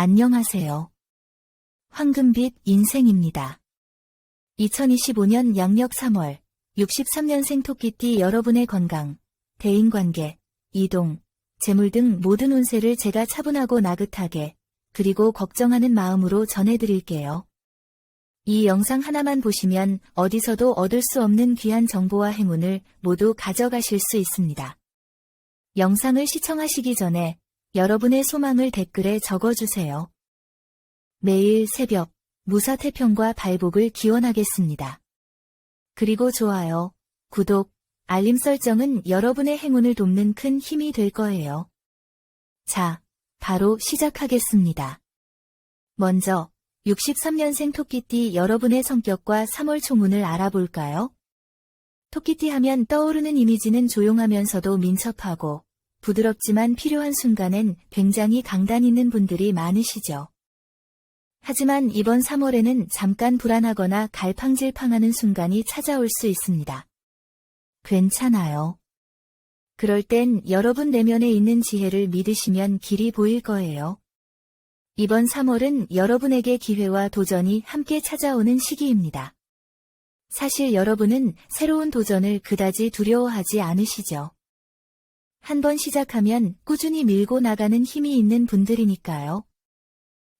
안녕하세요. 황금빛 인생입니다. 2025년 양력 3월 63년생 토끼띠 여러분의 건강, 대인관계, 이동, 재물 등 모든 운세를 제가 차분하고 나긋하게 그리고 걱정하는 마음으로 전해드릴게요. 이 영상 하나만 보시면 어디서도 얻을 수 없는 귀한 정보와 행운을 모두 가져가실 수 있습니다. 영상을 시청하시기 전에 여러분의 소망을 댓글에 적어주세요. 매일 새벽 무사 태평과 발복을 기원하겠습니다. 그리고 좋아요, 구독, 알림 설정은 여러분의 행운을 돕는 큰 힘이 될 거예요. 자, 바로 시작하겠습니다. 먼저 63년생 토끼띠 여러분의 성격과 3월 초문을 알아볼까요? 토끼띠 하면 떠오르는 이미지는 조용하면서도 민첩하고 부드럽지만 필요한 순간엔 굉장히 강단 있는 분들이 많으시죠. 하지만 이번 3월에는 잠깐 불안하거나 갈팡질팡하는 순간이 찾아올 수 있습니다. 괜찮아요. 그럴 땐 여러분 내면에 있는 지혜를 믿으시면 길이 보일 거예요. 이번 3월은 여러분에게 기회와 도전이 함께 찾아오는 시기입니다. 사실 여러분은 새로운 도전을 그다지 두려워하지 않으시죠. 한번 시작하면 꾸준히 밀고 나가는 힘이 있는 분들이니까요.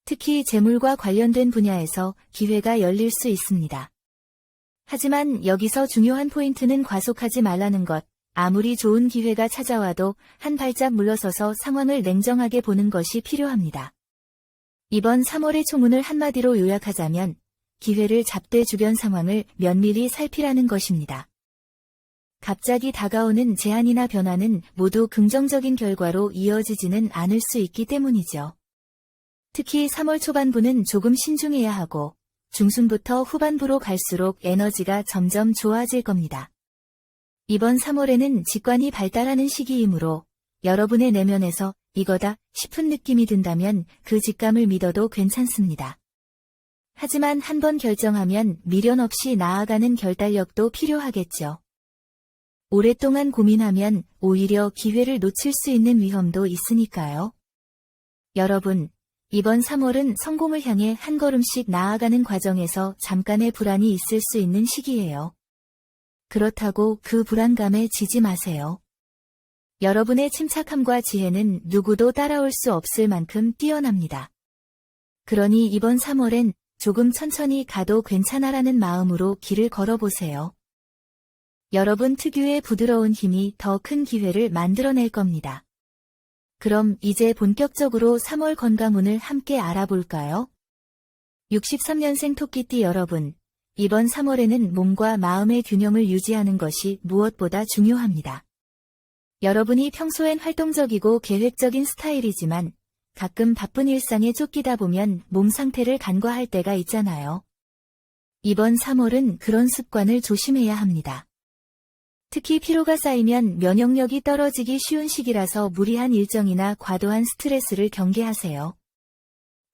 특히 재물과 관련된 분야에서 기회가 열릴 수 있습니다. 하지만 여기서 중요한 포인트는 과속하지 말라는 것. 아무리 좋은 기회가 찾아와도 한 발짝 물러서서 상황을 냉정하게 보는 것이 필요합니다. 이번 3월의 초문을 한마디로 요약하자면 기회를 잡되 주변 상황을 면밀히 살피라는 것입니다. 갑자기 다가오는 제한이나 변화는 모두 긍정적인 결과로 이어지지는 않을 수 있기 때문이죠. 특히 3월 초반부는 조금 신중해야 하고 중순부터 후반부로 갈수록 에너지가 점점 좋아질 겁니다. 이번 3월에는 직관이 발달하는 시기이므로 여러분의 내면에서 이거다 싶은 느낌이 든다면 그 직감을 믿어도 괜찮습니다. 하지만 한 번 결정하면 미련 없이 나아가는 결단력도 필요하겠죠. 오랫동안 고민하면 오히려 기회를 놓칠 수 있는 위험도 있으니까요. 여러분, 이번 3월은 성공을 향해 한 걸음씩 나아가는 과정에서 잠깐의 불안이 있을 수 있는 시기예요. 그렇다고 그 불안감에 지지 마세요. 여러분의 침착함과 지혜는 누구도 따라올 수 없을 만큼 뛰어납니다. 그러니 이번 3월엔 조금 천천히 가도 괜찮아라는 마음으로 길을 걸어보세요. 여러분 특유의 부드러운 힘이 더 큰 기회를 만들어낼 겁니다. 그럼 이제 본격적으로 3월 건강운을 함께 알아볼까요? 63년생 토끼띠 여러분, 이번 3월에는 몸과 마음의 균형을 유지하는 것이 무엇보다 중요합니다. 여러분이 평소엔 활동적이고 계획적인 스타일이지만 가끔 바쁜 일상에 쫓기다 보면 몸 상태를 간과할 때가 있잖아요. 이번 3월은 그런 습관을 조심해야 합니다. 특히 피로가 쌓이면 면역력이 떨어지기 쉬운 시기라서 무리한 일정이나 과도한 스트레스를 경계하세요.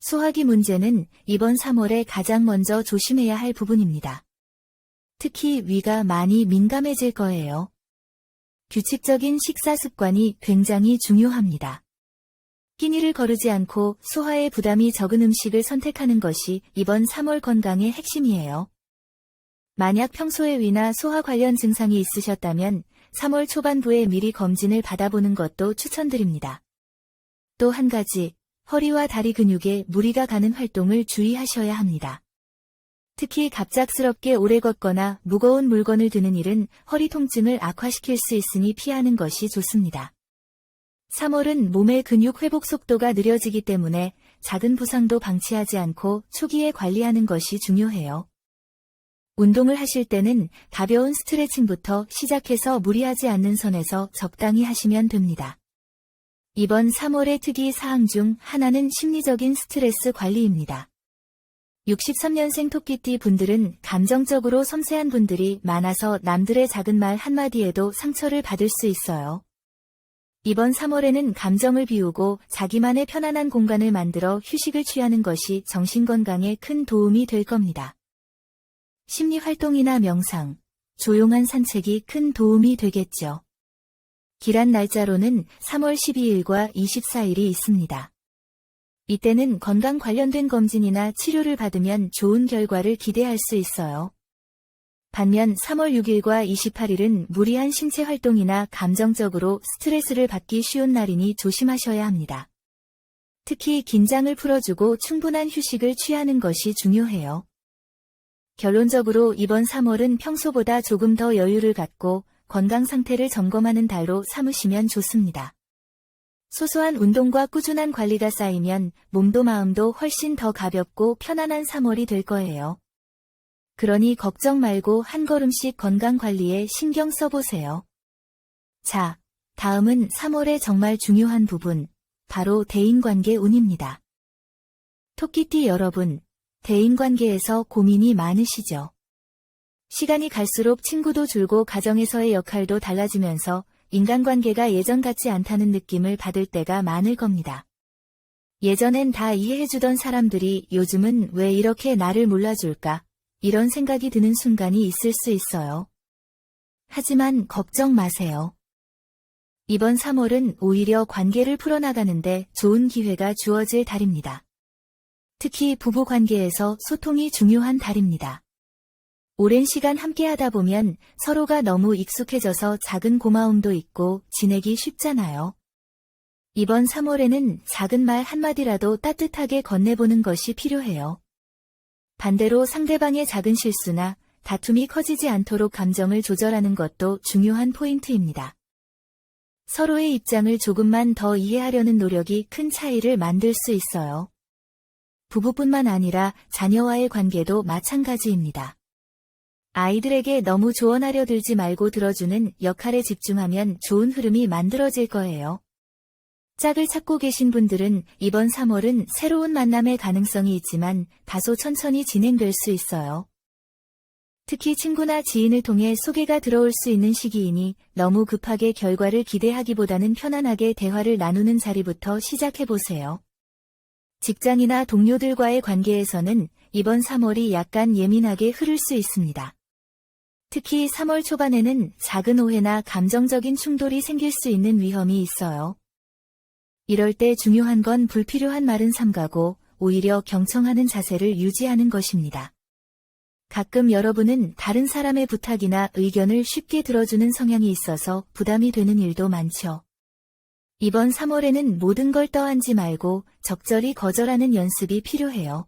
소화기 문제는 이번 3월에 가장 먼저 조심해야 할 부분입니다. 특히 위가 많이 민감해질 거예요. 규칙적인 식사 습관이 굉장히 중요합니다. 끼니를 거르지 않고 소화에 부담이 적은 음식을 선택하는 것이 이번 3월 건강의 핵심이에요. 만약 평소에 위나 소화 관련 증상이 있으셨다면 3월 초반부에 미리 검진을 받아보는 것도 추천드립니다. 또 한 가지, 허리와 다리 근육에 무리가 가는 활동을 주의하셔야 합니다. 특히 갑작스럽게 오래 걷거나 무거운 물건을 드는 일은 허리 통증을 악화시킬 수 있으니 피하는 것이 좋습니다. 3월은 몸의 근육 회복 속도가 느려지기 때문에 작은 부상도 방치하지 않고 초기에 관리하는 것이 중요해요. 운동을 하실 때는 가벼운 스트레칭부터 시작해서 무리하지 않는 선에서 적당히 하시면 됩니다. 이번 3월의 특이 사항 중 하나는 심리적인 스트레스 관리입니다. 63년생 토끼띠 분들은 감정적으로 섬세한 분들이 많아서 남들의 작은 말 한마디에도 상처를 받을 수 있어요. 이번 3월에는 감정을 비우고 자기만의 편안한 공간을 만들어 휴식을 취하는 것이 정신건강에 큰 도움이 될 겁니다. 심리 활동이나 명상, 조용한 산책이 큰 도움이 되겠죠. 길한 날짜로는 3월 12일과 24일이 있습니다. 이때는 건강 관련된 검진이나 치료를 받으면 좋은 결과를 기대할 수 있어요. 반면 3월 6일과 28일은 무리한 신체 활동이나 감정적으로 스트레스를 받기 쉬운 날이니 조심하셔야 합니다. 특히 긴장을 풀어주고 충분한 휴식을 취하는 것이 중요해요. 결론적으로 이번 3월은 평소보다 조금 더 여유를 갖고 건강 상태를 점검하는 달로 삼으시면 좋습니다. 소소한 운동과 꾸준한 관리가 쌓이면 몸도 마음도 훨씬 더 가볍고 편안한 3월이 될 거예요. 그러니 걱정 말고 한 걸음씩 건강 관리에 신경 써보세요. 자, 다음은 3월의 정말 중요한 부분, 바로 대인관계 운입니다. 토끼띠 여러분, 대인관계에서 고민이 많으시죠? 시간이 갈수록 친구도 줄고 가정에서의 역할도 달라지면서 인간관계가 예전 같지 않다는 느낌을 받을 때가 많을 겁니다. 예전엔 다 이해해주던 사람들이 요즘은 왜 이렇게 나를 몰라줄까? 이런 생각이 드는 순간이 있을 수 있어요. 하지만 걱정 마세요. 이번 3월은 오히려 관계를 풀어나가는데 좋은 기회가 주어질 달입니다. 특히 부부 관계에서 소통이 중요한 달입니다. 오랜 시간 함께 하다 보면 서로가 너무 익숙해져서 작은 고마움도 있고 지내기 쉽잖아요. 이번 3월에는 작은 말 한마디라도 따뜻하게 건네보는 것이 필요해요. 반대로 상대방의 작은 실수나 다툼이 커지지 않도록 감정을 조절하는 것도 중요한 포인트입니다. 서로의 입장을 조금만 더 이해하려는 노력이 큰 차이를 만들 수 있어요. 부부뿐만 아니라 자녀와의 관계도 마찬가지입니다. 아이들에게 너무 조언하려 들지 말고 들어주는 역할에 집중하면 좋은 흐름이 만들어질 거예요. 짝을 찾고 계신 분들은 이번 3월은 새로운 만남의 가능성이 있지만 다소 천천히 진행될 수 있어요. 특히 친구나 지인을 통해 소개가 들어올 수 있는 시기이니 너무 급하게 결과를 기대하기보다는 편안하게 대화를 나누는 자리부터 시작해보세요. 직장이나 동료들과의 관계에서는 이번 3월이 약간 예민하게 흐를 수 있습니다. 특히 3월 초반에는 작은 오해나 감정적인 충돌이 생길 수 있는 위험이 있어요. 이럴 때 중요한 건 불필요한 말은 삼가고 오히려 경청하는 자세를 유지하는 것입니다. 가끔 여러분은 다른 사람의 부탁이나 의견을 쉽게 들어주는 성향이 있어서 부담이 되는 일도 많죠. 이번 3월에는 모든 걸 떠안지 말고 적절히 거절하는 연습이 필요해요.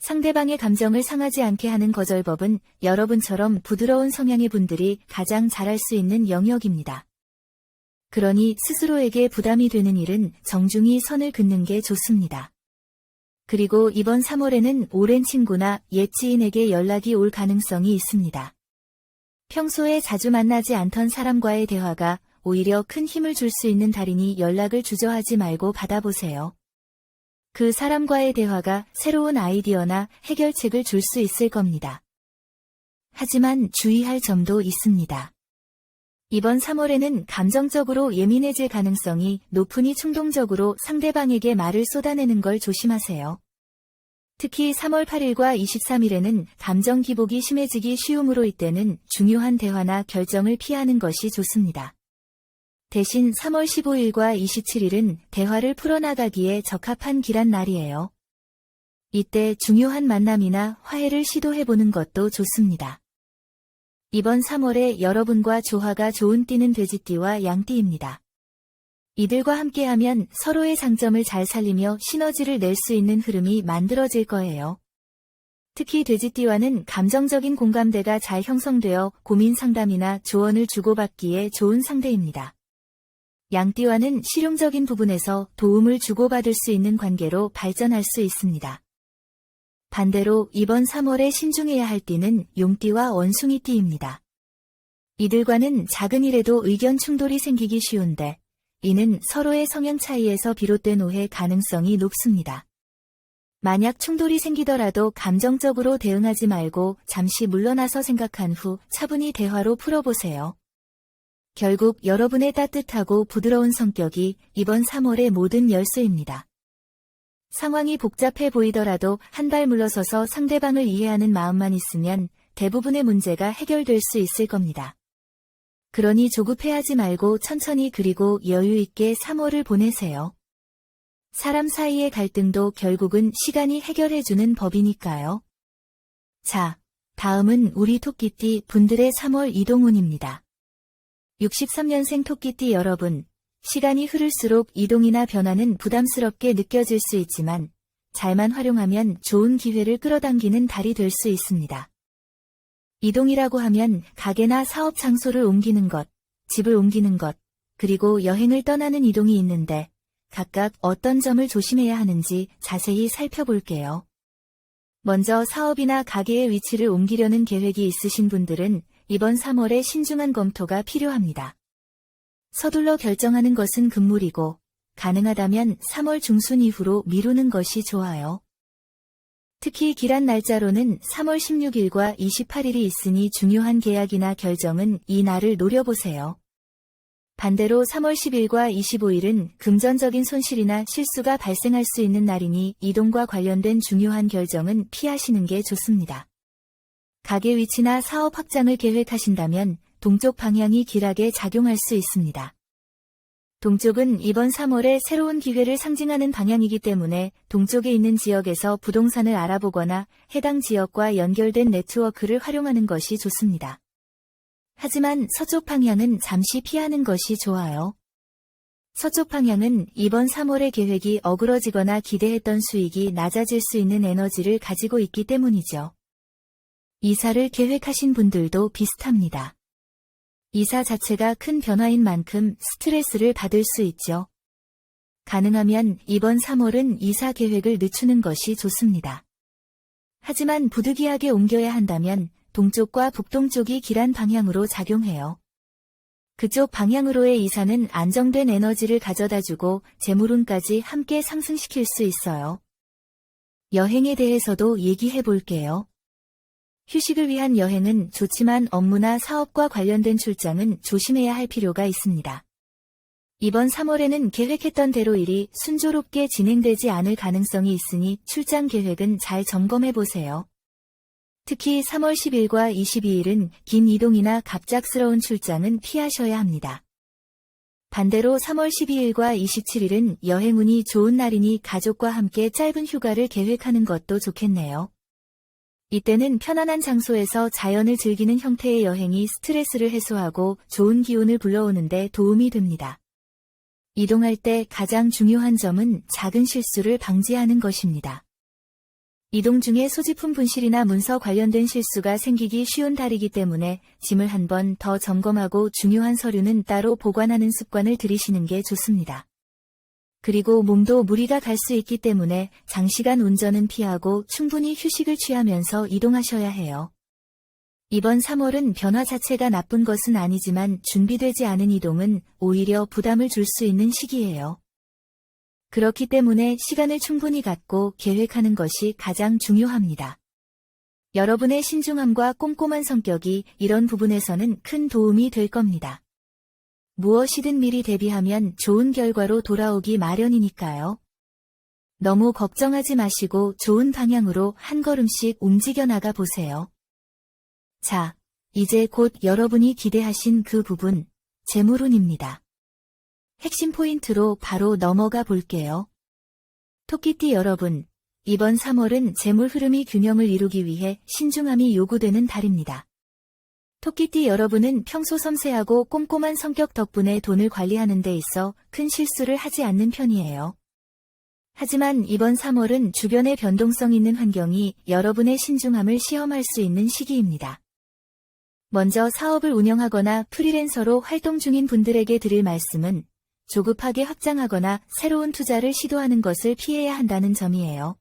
상대방의 감정을 상하지 않게 하는 거절법은 여러분처럼 부드러운 성향의 분들이 가장 잘할 수 있는 영역입니다. 그러니 스스로에게 부담이 되는 일은 정중히 선을 긋는 게 좋습니다. 그리고 이번 3월에는 오랜 친구나 옛 지인에게 연락이 올 가능성이 있습니다. 평소에 자주 만나지 않던 사람과의 대화가 오히려 큰 힘을 줄 수 있는 달이니 연락을 주저하지 말고 받아보세요. 그 사람과의 대화가 새로운 아이디어나 해결책을 줄 수 있을 겁니다. 하지만 주의할 점도 있습니다. 이번 3월에는 감정적으로 예민해질 가능성이 높으니 충동적으로 상대방에게 말을 쏟아내는 걸 조심하세요. 특히 3월 8일과 23일에는 감정 기복이 심해지기 쉬움으로 이때는 중요한 대화나 결정을 피하는 것이 좋습니다. 대신 3월 15일과 27일은 대화를 풀어나가기에 적합한 기란 날이에요. 이때 중요한 만남이나 화해를 시도해보는 것도 좋습니다. 이번 3월에 여러분과 조화가 좋은 띠는 돼지띠와 양띠입니다. 이들과 함께하면 서로의 장점을 잘 살리며 시너지를 낼 수 있는 흐름이 만들어질 거예요. 특히 돼지띠와는 감정적인 공감대가 잘 형성되어 고민 상담이나 조언을 주고받기에 좋은 상대입니다. 양띠와는 실용적인 부분에서 도움을 주고받을 수 있는 관계로 발전할 수 있습니다. 반대로 이번 3월에 신중해야 할 띠는 용띠와 원숭이띠입니다. 이들과는 작은 일에도 의견 충돌이 생기기 쉬운데 이는 서로의 성향 차이에서 비롯된 오해 가능성이 높습니다. 만약 충돌이 생기더라도 감정적으로 대응하지 말고 잠시 물러나서 생각한 후 차분히 대화로 풀어보세요. 결국 여러분의 따뜻하고 부드러운 성격이 이번 3월의 모든 열쇠입니다. 상황이 복잡해 보이더라도 한 발 물러서서 상대방을 이해하는 마음만 있으면 대부분의 문제가 해결될 수 있을 겁니다. 그러니 조급해하지 말고 천천히 그리고 여유 있게 3월을 보내세요. 사람 사이의 갈등도 결국은 시간이 해결해주는 법이니까요. 자, 다음은 우리 토끼띠 분들의 3월 이동운입니다. 63년생 토끼띠 여러분, 시간이 흐를수록 이동이나 변화는 부담스럽게 느껴질 수 있지만, 잘만 활용하면 좋은 기회를 끌어당기는 달이 될 수 있습니다. 이동이라고 하면 가게나 사업 장소를 옮기는 것, 집을 옮기는 것, 그리고 여행을 떠나는 이동이 있는데, 각각 어떤 점을 조심해야 하는지 자세히 살펴볼게요. 먼저 사업이나 가게의 위치를 옮기려는 계획이 있으신 분들은 이번 3월에 신중한 검토가 필요합니다. 서둘러 결정하는 것은 금물이고, 가능하다면 3월 중순 이후로 미루는 것이 좋아요. 특히 기란 날짜로는 3월 16일과 28일이 있으니 중요한 계약이나 결정은 이 날을 노려보세요. 반대로 3월 10일과 25일은 금전적인 손실이나 실수가 발생할 수 있는 날이니 이동과 관련된 중요한 결정은 피하시는 게 좋습니다. 가게 위치나 사업 확장을 계획하신다면 동쪽 방향이 길하게 작용할 수 있습니다. 동쪽은 이번 3월에 새로운 기회를 상징하는 방향이기 때문에 동쪽에 있는 지역에서 부동산을 알아보거나 해당 지역과 연결된 네트워크를 활용하는 것이 좋습니다. 하지만 서쪽 방향은 잠시 피하는 것이 좋아요. 서쪽 방향은 이번 3월의 계획이 어그러지거나 기대했던 수익이 낮아질 수 있는 에너지를 가지고 있기 때문이죠. 이사를 계획하신 분들도 비슷합니다. 이사 자체가 큰 변화인 만큼 스트레스를 받을 수 있죠. 가능하면 이번 3월은 이사 계획을 늦추는 것이 좋습니다. 하지만 부득이하게 옮겨야 한다면 동쪽과 북동쪽이 길한 방향으로 작용해요. 그쪽 방향으로의 이사는 안정된 에너지를 가져다주고 재물운까지 함께 상승시킬 수 있어요. 여행에 대해서도 얘기해 볼게요. 휴식을 위한 여행은 좋지만 업무나 사업과 관련된 출장은 조심해야 할 필요가 있습니다. 이번 3월에는 계획했던 대로 일이 순조롭게 진행되지 않을 가능성이 있으니 출장 계획은 잘 점검해 보세요. 특히 3월 10일과 22일은 긴 이동이나 갑작스러운 출장은 피하셔야 합니다. 반대로 3월 12일과 27일은 여행운이 좋은 날이니 가족과 함께 짧은 휴가를 계획하는 것도 좋겠네요. 이때는 편안한 장소에서 자연을 즐기는 형태의 여행이 스트레스를 해소하고 좋은 기운을 불러오는데 도움이 됩니다. 이동할 때 가장 중요한 점은 작은 실수를 방지하는 것입니다. 이동 중에 소지품 분실이나 문서 관련된 실수가 생기기 쉬운 달이기 때문에 짐을 한 번 더 점검하고 중요한 서류는 따로 보관하는 습관을 들이시는 게 좋습니다. 그리고 몸도 무리가 갈 수 있기 때문에 장시간 운전은 피하고 충분히 휴식을 취하면서 이동하셔야 해요. 이번 3월은 변화 자체가 나쁜 것은 아니지만 준비되지 않은 이동은 오히려 부담을 줄 수 있는 시기예요. 그렇기 때문에 시간을 충분히 갖고 계획하는 것이 가장 중요합니다. 여러분의 신중함과 꼼꼼한 성격이 이런 부분에서는 큰 도움이 될 겁니다. 무엇이든 미리 대비하면 좋은 결과로 돌아오기 마련이니까요. 너무 걱정하지 마시고 좋은 방향으로 한 걸음씩 움직여 나가 보세요. 자, 이제 곧 여러분이 기대하신 그 부분, 재물운입니다. 핵심 포인트로 바로 넘어가 볼게요. 토끼띠 여러분, 이번 3월은 재물 흐름이 균형을 이루기 위해 신중함이 요구되는 달입니다. 토끼띠 여러분은 평소 섬세하고 꼼꼼한 성격 덕분에 돈을 관리하는 데 있어 큰 실수를 하지 않는 편이에요. 하지만 이번 3월은 주변의 변동성 있는 환경이 여러분의 신중함을 시험할 수 있는 시기입니다. 먼저 사업을 운영하거나 프리랜서로 활동 중인 분들에게 드릴 말씀은 조급하게 확장하거나 새로운 투자를 시도하는 것을 피해야 한다는 점이에요.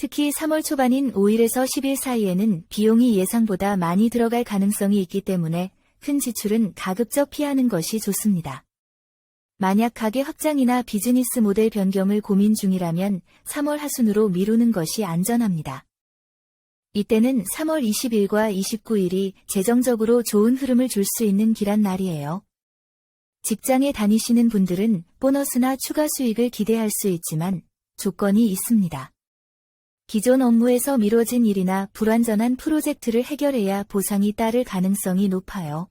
특히 3월 초반인 5일에서 10일 사이에는 비용이 예상보다 많이 들어갈 가능성이 있기 때문에 큰 지출은 가급적 피하는 것이 좋습니다. 만약 가게 확장이나 비즈니스 모델 변경을 고민 중이라면 3월 하순으로 미루는 것이 안전합니다. 이때는 3월 20일과 29일이 재정적으로 좋은 흐름을 줄 수 있는 길한 날이에요. 직장에 다니시는 분들은 보너스나 추가 수익을 기대할 수 있지만 조건이 있습니다. 기존 업무에서 미뤄진 일이나 불완전한 프로젝트를 해결해야 보상이 따를 가능성이 높아요.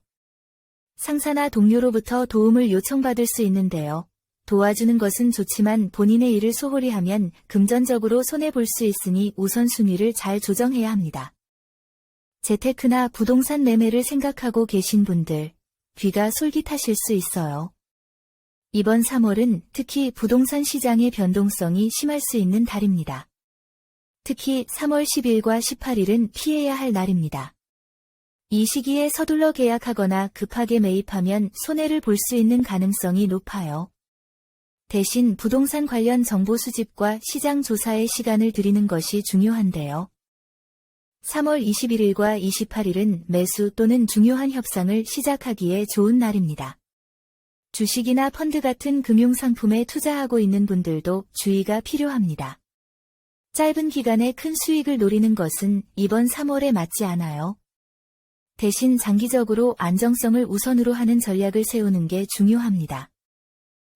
상사나 동료로부터 도움을 요청받을 수 있는데요. 도와주는 것은 좋지만 본인의 일을 소홀히 하면 금전적으로 손해볼 수 있으니 우선순위를 잘 조정해야 합니다. 재테크나 부동산 매매를 생각하고 계신 분들, 귀가 솔깃하실 수 있어요. 이번 3월은 특히 부동산 시장의 변동성이 심할 수 있는 달입니다. 특히 3월 10일과 18일은 피해야 할 날입니다. 이 시기에 서둘러 계약하거나 급하게 매입하면 손해를 볼 수 있는 가능성이 높아요. 대신 부동산 관련 정보 수집과 시장 조사에 시간을 들이는 것이 중요한데요. 3월 21일과 28일은 매수 또는 중요한 협상을 시작하기에 좋은 날입니다. 주식이나 펀드 같은 금융상품에 투자하고 있는 분들도 주의가 필요합니다. 짧은 기간에 큰 수익을 노리는 것은 이번 3월에 맞지 않아요. 대신 장기적으로 안정성을 우선으로 하는 전략을 세우는 게 중요합니다.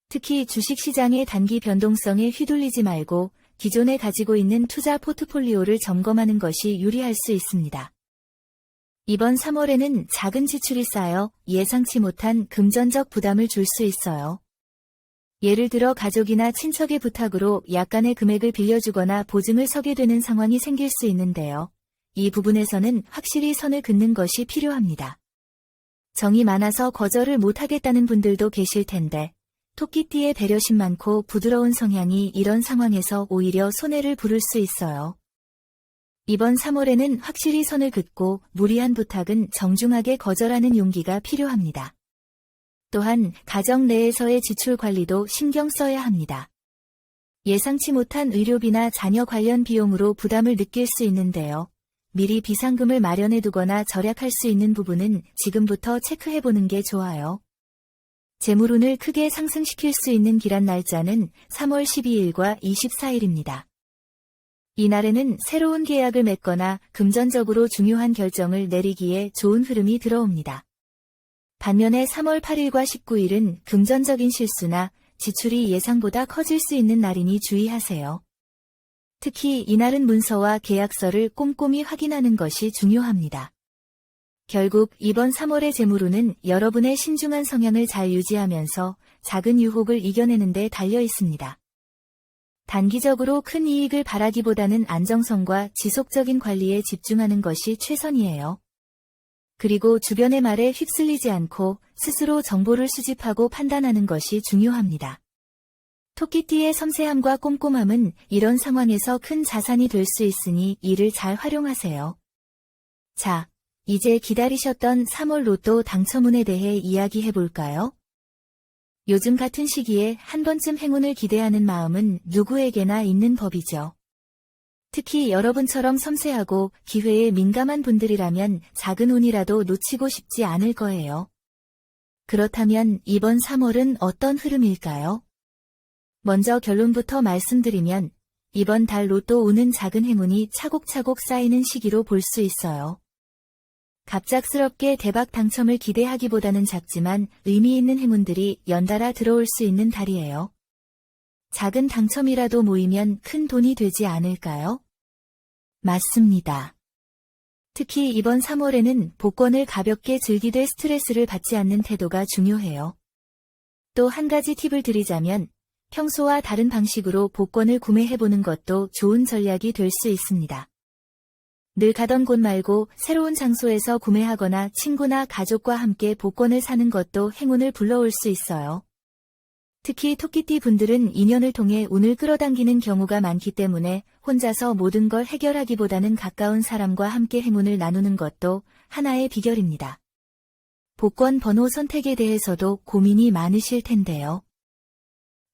특히 주식시장의 단기 변동성에 휘둘리지 말고 기존에 가지고 있는 투자 포트폴리오를 점검하는 것이 유리할 수 있습니다. 이번 3월에는 작은 지출이 쌓여 예상치 못한 금전적 부담을 줄 수 있어요. 예를 들어 가족이나 친척의 부탁으로 약간의 금액을 빌려주거나 보증을 서게 되는 상황이 생길 수 있는데요. 이 부분에서는 확실히 선을 긋는 것이 필요합니다. 정이 많아서 거절을 못하겠다는 분들도 계실 텐데, 토끼띠의 배려심 많고 부드러운 성향이 이런 상황에서 오히려 손해를 부를 수 있어요. 이번 3월에는 확실히 선을 긋고 무리한 부탁은 정중하게 거절하는 용기가 필요합니다. 또한 가정 내에서의 지출 관리도 신경 써야 합니다. 예상치 못한 의료비나 자녀 관련 비용으로 부담을 느낄 수 있는데요. 미리 비상금을 마련해 두거나 절약할 수 있는 부분은 지금부터 체크해 보는 게 좋아요. 재물운을 크게 상승시킬 수 있는 기란 날짜는 3월 12일과 24일입니다. 이날에는 새로운 계약을 맺거나 금전적으로 중요한 결정을 내리기에 좋은 흐름이 들어옵니다. 반면에 3월 8일과 19일은 금전적인 실수나 지출이 예상보다 커질 수 있는 날이니 주의하세요. 특히 이날은 문서와 계약서를 꼼꼼히 확인하는 것이 중요합니다. 결국 이번 3월의 재물운은 여러분의 신중한 성향을 잘 유지하면서 작은 유혹을 이겨내는 데 달려 있습니다. 단기적으로 큰 이익을 바라기보다는 안정성과 지속적인 관리에 집중하는 것이 최선이에요. 그리고 주변의 말에 휩쓸리지 않고 스스로 정보를 수집하고 판단하는 것이 중요합니다. 토끼띠의 섬세함과 꼼꼼함은 이런 상황에서 큰 자산이 될 수 있으니 이를 잘 활용하세요. 자, 이제 기다리셨던 3월 로또 당첨운에 대해 이야기해 볼까요? 요즘 같은 시기에 한 번쯤 행운을 기대하는 마음은 누구에게나 있는 법이죠. 특히 여러분처럼 섬세하고 기회에 민감한 분들이라면 작은 운이라도 놓치고 싶지 않을 거예요. 그렇다면 이번 3월은 어떤 흐름일까요? 먼저 결론부터 말씀드리면 이번 달 로또 운은 작은 행운이 차곡차곡 쌓이는 시기로 볼 수 있어요. 갑작스럽게 대박 당첨을 기대하기보다는 작지만 의미 있는 행운들이 연달아 들어올 수 있는 달이에요. 작은 당첨이라도 모이면 큰 돈이 되지 않을까요? 맞습니다. 특히 이번 3월에는 복권을 가볍게 즐기되 스트레스를 받지 않는 태도가 중요해요. 또 한 가지 팁을 드리자면 평소와 다른 방식으로 복권을 구매해보는 것도 좋은 전략이 될 수 있습니다. 늘 가던 곳 말고 새로운 장소에서 구매하거나 친구나 가족과 함께 복권을 사는 것도 행운을 불러올 수 있어요. 특히 토끼띠 분들은 인연을 통해 운을 끌어당기는 경우가 많기 때문에 혼자서 모든 걸 해결하기보다는 가까운 사람과 함께 행운을 나누는 것도 하나의 비결입니다. 복권 번호 선택에 대해서도 고민이 많으실 텐데요.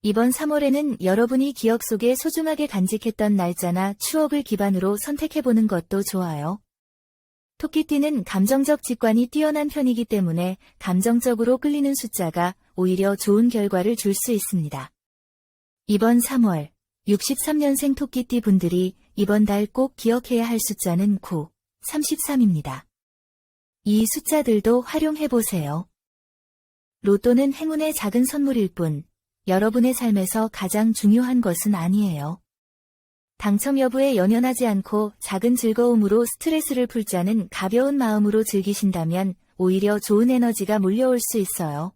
이번 3월에는 여러분이 기억 속에 소중하게 간직했던 날짜나 추억을 기반으로 선택해보는 것도 좋아요. 토끼띠는 감정적 직관이 뛰어난 편이기 때문에 감정적으로 끌리는 숫자가 오히려 좋은 결과를 줄 수 있습니다. 이번 3월 63년생 토끼띠 분들이 이번 달 꼭 기억해야 할 숫자는 9, 33입니다. 이 숫자들도 활용해보세요. 로또는 행운의 작은 선물일 뿐 여러분의 삶에서 가장 중요한 것은 아니에요. 당첨 여부에 연연하지 않고 작은 즐거움으로 스트레스를 풀자는 가벼운 마음으로 즐기신다면 오히려 좋은 에너지가 몰려올 수 있어요.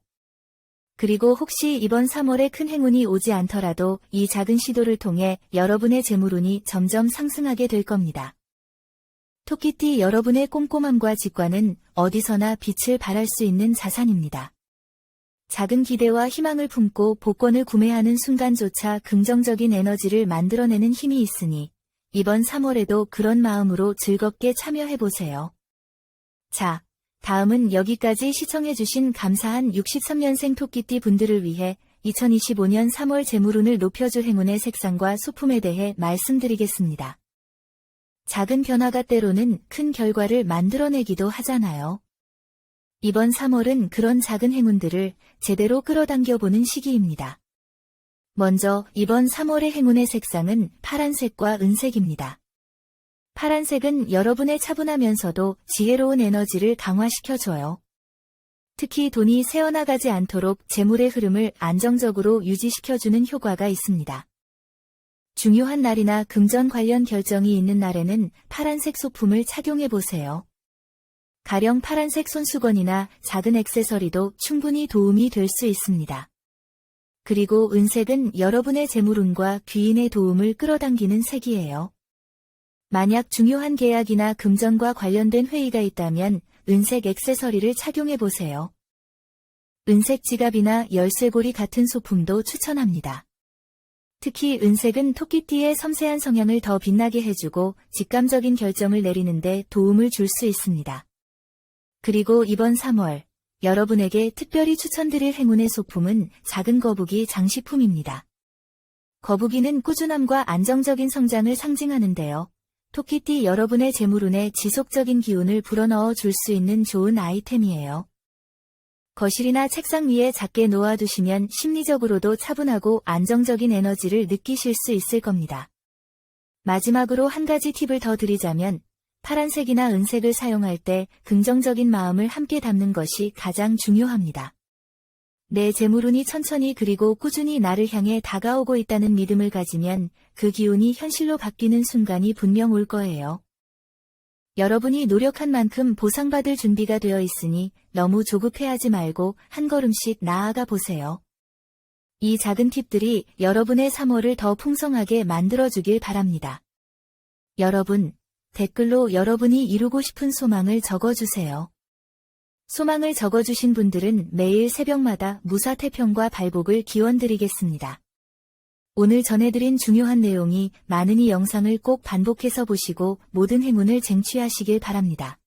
그리고 혹시 이번 3월에 큰 행운이 오지 않더라도 이 작은 시도를 통해 여러분의 재물운이 점점 상승하게 될 겁니다. 토끼띠 여러분의 꼼꼼함과 직관은 어디서나 빛을 발할 수 있는 자산입니다. 작은 기대와 희망을 품고 복권을 구매하는 순간조차 긍정적인 에너지를 만들어내는 힘이 있으니 이번 3월에도 그런 마음으로 즐겁게 참여해보세요. 자, 다음은 여기까지 시청해주신 감사한 63년생 토끼띠 분들을 위해 2025년 3월 재물운을 높여줄 행운의 색상과 소품에 대해 말씀드리겠습니다. 작은 변화가 때로는 큰 결과를 만들어내기도 하잖아요. 이번 3월은 그런 작은 행운들을 제대로 끌어당겨보는 시기입니다. 먼저 이번 3월의 행운의 색상은 파란색과 은색입니다. 파란색은 여러분의 차분하면서도 지혜로운 에너지를 강화시켜줘요. 특히 돈이 새어나가지 않도록 재물의 흐름을 안정적으로 유지시켜주는 효과가 있습니다. 중요한 날이나 금전 관련 결정이 있는 날에는 파란색 소품을 착용해 보세요. 가령 파란색 손수건이나 작은 액세서리도 충분히 도움이 될 수 있습니다. 그리고 은색은 여러분의 재물운과 귀인의 도움을 끌어당기는 색이에요. 만약 중요한 계약이나 금전과 관련된 회의가 있다면 은색 액세서리를 착용해 보세요. 은색 지갑이나 열쇠고리 같은 소품도 추천합니다. 특히 은색은 토끼띠의 섬세한 성향을 더 빛나게 해주고 직감적인 결정을 내리는데 도움을 줄 수 있습니다. 그리고 이번 3월, 여러분에게 특별히 추천드릴 행운의 소품은 작은 거북이 장식품입니다. 거북이는 꾸준함과 안정적인 성장을 상징하는데요. 토끼띠 여러분의 재물운에 지속적인 기운을 불어넣어 줄 수 있는 좋은 아이템이에요. 거실이나 책상 위에 작게 놓아두시면 심리적으로도 차분하고 안정적인 에너지를 느끼실 수 있을 겁니다. 마지막으로 한 가지 팁을 더 드리자면 파란색이나 은색을 사용할 때 긍정적인 마음을 함께 담는 것이 가장 중요합니다. 내 재물운이 천천히 그리고 꾸준히 나를 향해 다가오고 있다는 믿음을 가지면 그 기운이 현실로 바뀌는 순간이 분명 올 거예요. 여러분이 노력한 만큼 보상받을 준비가 되어 있으니 너무 조급해하지 말고 한 걸음씩 나아가 보세요. 이 작은 팁들이 여러분의 3월을 더 풍성하게 만들어주길 바랍니다. 여러분, 댓글로 여러분이 이루고 싶은 소망을 적어주세요. 소망을 적어주신 분들은 매일 새벽마다 무사 태평과 발복을 기원드리겠습니다. 오늘 전해드린 중요한 내용이 많으니 영상을 꼭 반복해서 보시고 모든 행운을 쟁취하시길 바랍니다.